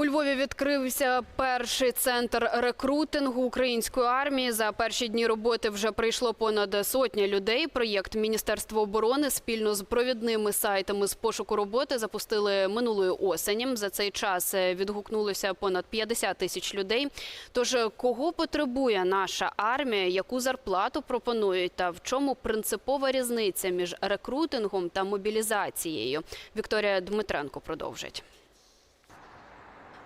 У Львові відкрився перший центр рекрутингу української армії. За перші дні роботи вже прийшло понад сотня людей. Проєкт Міністерства оборони спільно з провідними сайтами з пошуку роботи запустили минулої осені. За цей час е, відгукнулося понад 50 тисяч людей. Тож кого потребує наша армія, яку зарплату пропонують, та в чому принципова різниця між рекрутингом та мобілізацією? Вікторія Дмитренко продовжить.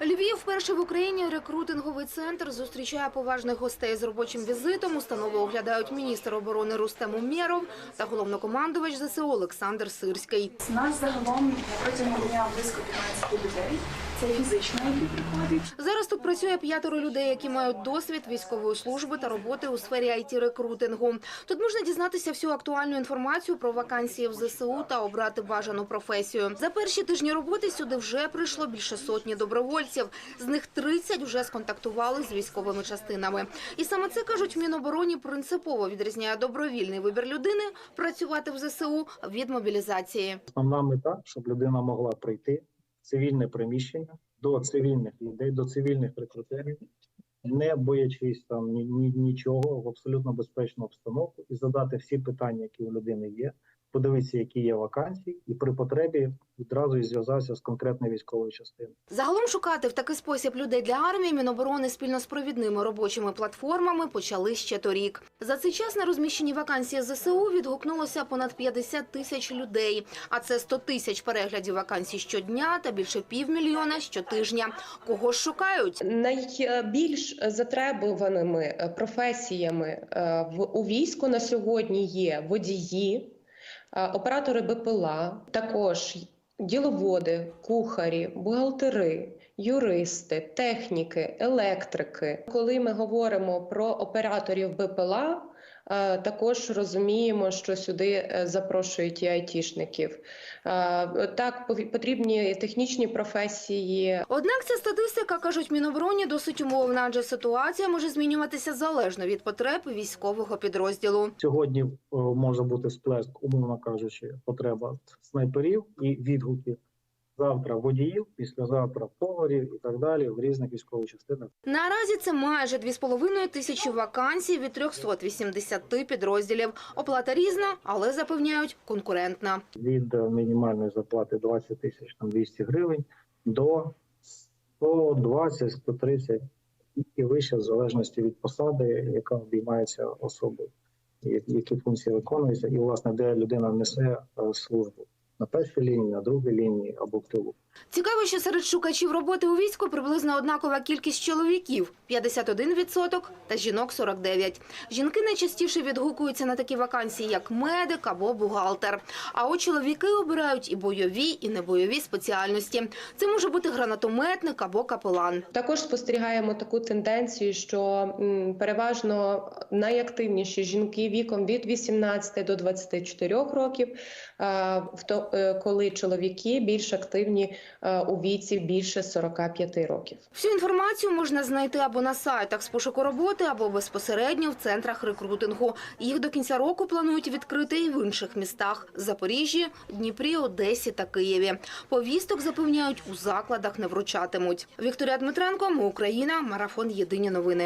Львів вперше в Україні рекрутинговий центр зустрічає поважних гостей з робочим візитом. Установу оглядають міністр оборони Рустем Умєров та головнокомандувач ЗСУ Олександр Сирський. Нас загалом протягом дня близько 15 людей. Це фізично, які приходять. Зараз тут працює п'ятеро людей, які мають досвід військової служби та роботи у сфері it рекрутингу. Тут можна дізнатися всю актуальну інформацію про вакансії в ЗСУ та обрати бажану професію. За перші тижні роботи сюди вже прийшло більше сотні добровольців. З них 30 вже сконтактували з військовими частинами. І саме це кажуть в Мінобороні принципово відрізняє добровільний вибір людини працювати в ЗСУ від мобілізації. Основна мета, щоб людина могла прийти цивільне приміщення до цивільних людей, до цивільних рекрутерів, не боячись там ні, ні, нічого, в абсолютно безпечну обстановку і задати всі питання, які у людини є, подивитися, які є вакансії, і при потребі відразу і зв'язатися з конкретною військовою частиною. Загалом шукати в такий спосіб людей для армії Міноборони спільно з провідними робочими платформами почали ще торік. За цей час на розміщені вакансії ЗСУ відгукнулося понад 50 тисяч людей. А це 100 тисяч переглядів вакансій щодня та більше півмільйона щотижня. Кого ж шукають? Найбільш затребуваними професіями е, в у війську на сьогодні є водії, оператори БПЛА, також діловоди, кухарі, бухгалтери. Юристи, техніки, електрики. Коли ми говоримо про операторів БПЛА, е, також розуміємо, що сюди е, запрошують і айтішників. Е, Так, потрібні технічні професії, Однак ця статистика, кажуть Мінобороні, досить умовна, адже ситуація може змінюватися залежно від потреб військового підрозділу. Сьогодні е, може бути сплеск, умовно кажучи, потреба снайперів і відгуків. Завтра водіїв, післязавтра поварів і так далі в різних військових частинах. Наразі це майже 2,5 тисячі вакансій від 380 підрозділів. Оплата різна, але запевняють конкурентна. від мінімальної зарплати 20 тисяч там 200 гривень до 120, 130 і вище, в залежності від посади, яка обіймається особою, які функції виконуються, і власне де людина несе е, службу на першій лінії, на другій лінії або в тилу. Цікаво, що серед шукачів роботи у війську приблизно однакова кількість чоловіків – 51% та жінок – 49%. Жінки найчастіше відгукуються на такі вакансії, як медик або бухгалтер. А от чоловіки обирають і бойові, і небойові спеціальності. Це може бути гранатометник або капелан. Також спостерігаємо таку тенденцію, що переважно найактивніші жінки віком від 18 до 24 років, е, коли чоловіки більш активні у віці більше 45 років. Всю інформацію можна знайти або на сайтах з пошуку роботи, або безпосередньо в центрах рекрутингу. Їх до кінця року планують відкрити і в інших містах – Запоріжжі, Дніпрі, Одесі та Києві. Повісток запевняють, у закладах не вручатимуть. Вікторія Дмитренко, Ми Україна, Марафон Єдині новини.